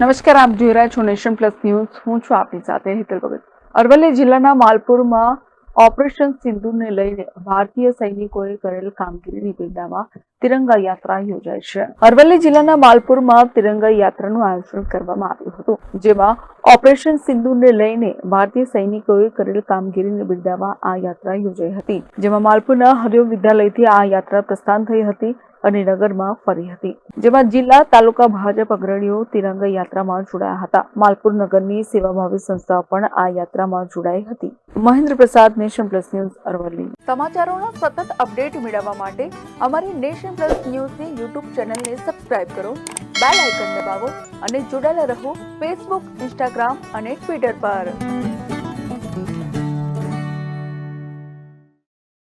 નમસ્કાર, આપ જોઈ રહ્યા છો નેશન પ્લસ ન્યૂઝ. હું છું આપની સાથે હિતલ ભગત. અરવલ્લી જિલ્લાના માલપુરમાં ઓપરેશન સિંધુને લઈને ભારતીય સૈનિકોએ કરેલ કામગીરીની બિરદામાં તિરંગા યાત્રા યોજાઈ છે. અરવલ્લી જિલ્લાના માલપુરમાં તિરંગા યાત્રાનું આયોજન કરવામાં આવ્યું હતું, જેમાં ઓપરેશન સિંધુને લઈને ભારતીય સૈનિકોએ કરેલ કામગીરીની બિરદામાં આ યાત્રા યોજાઈ હતી, જેમાં માલપુરના હરિયો વિદ્યાલયથી આ યાત્રા પ્રસ્થાન થઈ હતી. અને નગરમાં ફરી હતી. જેમાં જિલ્લા તાલુકા ભાજપ અગ્રણીઓ તિરંગા યાત્રામાં જોડાયા હતા. માલપુર નગરની સેવાભાવી સંસ્થાઓ પણ આ યાત્રામાં જોડાઈ હતી. Mahendra Prasad, Nation Plus News, Aravalli. સમાચારોનો સતત અપડેટ મેળવવા માટે અમારી નેશન પ્લસ ન્યૂઝની યુટ્યુબ ચેનલને સબસ્ક્રાઇબ કરો, બેલ આઇકન દબાવો અને જોડાયેલા રહો ફેસબુક, ઇન્સ્ટાગ્રામ અને ટ્વિટર પર.